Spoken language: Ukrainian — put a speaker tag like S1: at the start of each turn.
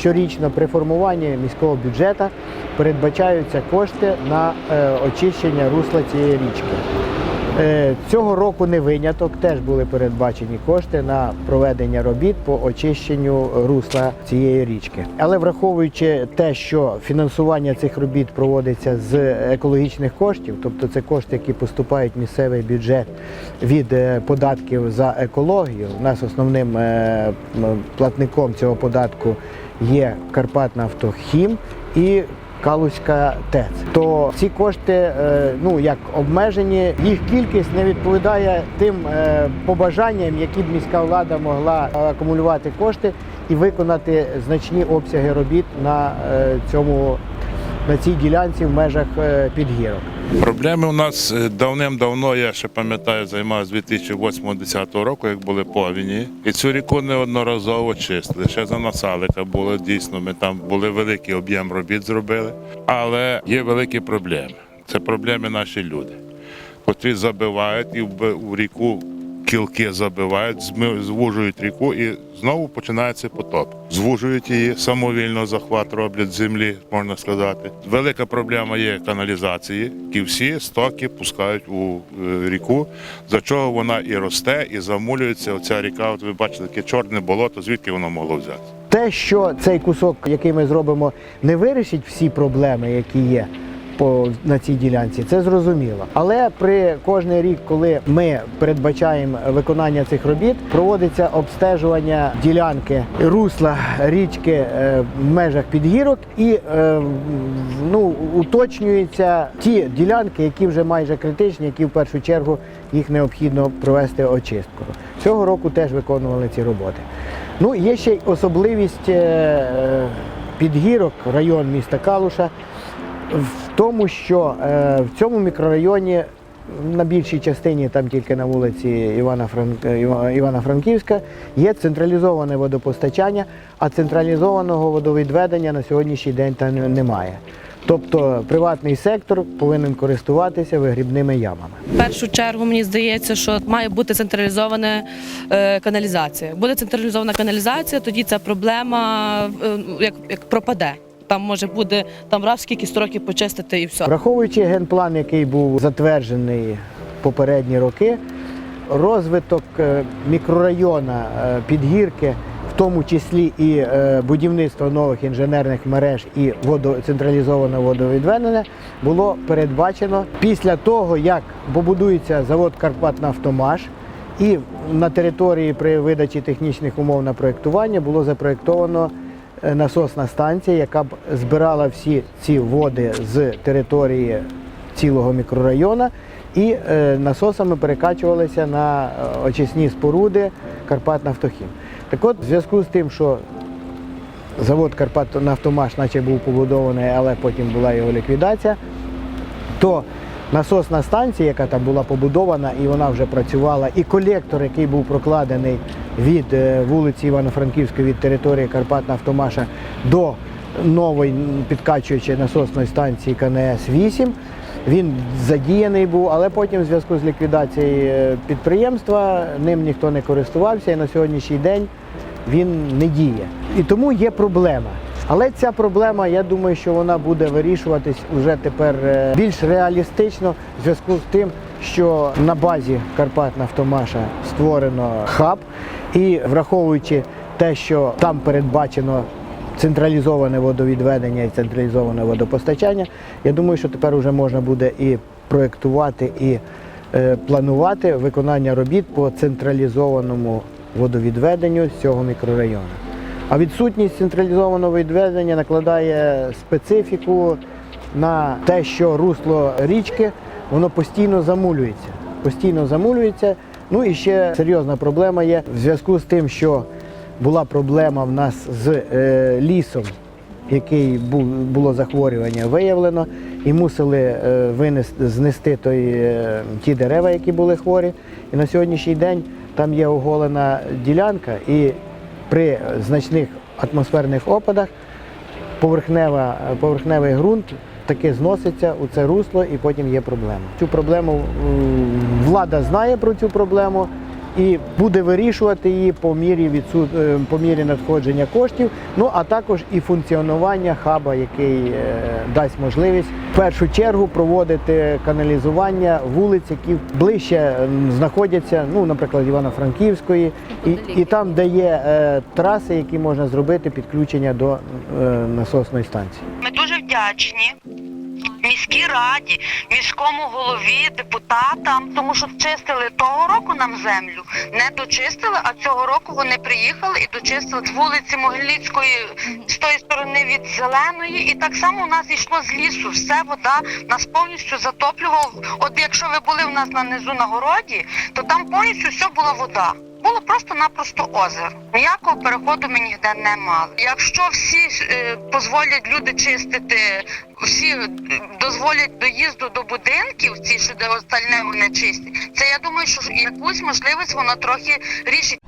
S1: Щорічно при формуванні міського бюджету передбачаються кошти на е, очищення русла цієї річки. Е, Цього року не виняток, теж були передбачені кошти на проведення робіт по очищенню русла цієї річки. Але враховуючи те, що фінансування цих робіт проводиться з екологічних коштів, тобто це кошти, які поступають в місцевий бюджет від е, податків за екологію. У нас основним е, платником цього податку є Карпатнафтохім і Калузька ТЕЦ. То ці кошти, е, ну як обмежені, їх кількість не відповідає тим е, побажанням, які б міська влада могла акумулювати кошти і виконати значні обсяги робіт на е, цьому на цій ділянці в межах підгірок.
S2: Проблеми у нас е, давним-давно, я ще пам'ятаю, займався з 2008-2010 року, як були повені. І цю ріку неодноразово чистили. Ще за Насалика було дійсно. Ми там були великий об'єм робіт зробили. Але є великі проблеми. Це проблеми наші люди, котрі забивають і в ріку кілки забивають, звужують ріку і знову починається потоп. Звужують її, самовільно захват роблять землі, можна сказати. Велика проблема є каналізації, які всі стоки пускають у е, ріку, за чого вона і росте, і замулюється. Оця ріка, от ви бачите, таке чорне болото, звідки воно могло взяти?
S1: Те, що цей кусок, який ми зробимо, не вирішить всі проблеми, які є по на цій ділянці, це зрозуміло. Але при кожний рік, коли ми передбачаємо виконання цих робіт, проводиться обстежування ділянки русла річки е, в межах підгірок і е, ну, уточнюються ті ділянки, які вже майже критичні, які в першу чергу їх необхідно провести очистку. Цього року теж виконували ці роботи. Ну, є ще й особливість е, підгірок, район міста Калуша, тому, що е, в цьому мікрорайоні на більшій частині, там тільки на вулиці Івана, Франк... Івана Франківська, є централізоване водопостачання, а централізованого водовідведення на сьогоднішній день там немає. Тобто приватний сектор повинен користуватися вигрібними ямами.
S3: В першу чергу мені здається, що має бути централізована е, каналізація. Буде централізована каналізація, тоді ця проблема е, як, як пропаде. Там може буде там раз скільки строків почистити і все.
S1: Враховуючи генплан, який був затверджений попередні роки, розвиток е, мікрорайона е, підгірки, в тому числі і е, будівництво нових інженерних мереж і централізоване водовідведення, було передбачено після того, як побудується завод Карпатнафтомаш, і на території при видачі технічних умов на проєктування було запроєктовано насосна станція, яка б збирала всі ці води з території цілого мікрорайону і е, насосами перекачувалися на е, очисні споруди Карпатнафтохім. Так от, в зв'язку з тим, що завод Карпатнафтомаш наче був побудований, але потім була його ліквідація, то насосна станція, яка там була побудована і вона вже працювала, і колектор, який був прокладений від е, вулиці Івано-Франківської від території Карпатнафтомаша до нової підкачуючої насосної станції КНС-8, він задіяний був, але потім в зв'язку з ліквідацією е, підприємства ним ніхто не користувався і на сьогоднішній день він не діє. І тому є проблема. Але ця проблема, я думаю, що вона буде вирішуватись уже тепер е, більш реалістично в зв'язку з тим, що на базі Карпатнафтомаша створено хаб, і враховуючи те, що там передбачено централізоване водовідведення і централізоване водопостачання, я думаю, що тепер вже можна буде і проєктувати, і е, планувати виконання робіт по централізованому водовідведенню цього мікрорайону. А відсутність централізованого відведення накладає специфіку на те, що русло річки воно постійно замулюється. Постійно замулюється. Ну і ще серйозна проблема є в зв'язку з тим, що була проблема в нас з е, лісом, який був, було захворювання виявлено, і мусили е, винести, знести той, е, ті дерева, які були хворі. І на сьогоднішній день там є оголена ділянка, і при значних атмосферних опадах поверхнева, поверхневий ґрунт таки зноситься у це русло і потім є проблема. Цю проблему влада знає про цю проблему і буде вирішувати її по мірі відсут... е, по мірі надходження коштів. Ну а також і функціонування хаба, який е, дасть можливість в першу чергу проводити каналізування вулиць, які ближче знаходяться, ну, наприклад, Івано-Франківської, і, і там, де є е, траси, які можна зробити підключення до е, насосної станції.
S4: Ми дуже вдячні міській раді, міському голові, депутатам, тому що чистили того року нам землю, не дочистили, а цього року вони приїхали і дочистили з вулиці Могильницької з тої сторони від зеленої. І так само у нас йшло з лісу. Все вода нас повністю затоплювала. От якщо ви були в нас на низу на городі, то там повністю все була вода. Було просто-напросто озеро. Ніякого переходу ми ніде не мали. Якщо всі е, дозволять люди чистити, всі е, дозволять доїзду до будинків, ці що де остальне вони чистять, це я думаю, що якусь можливість воно трохи рішить.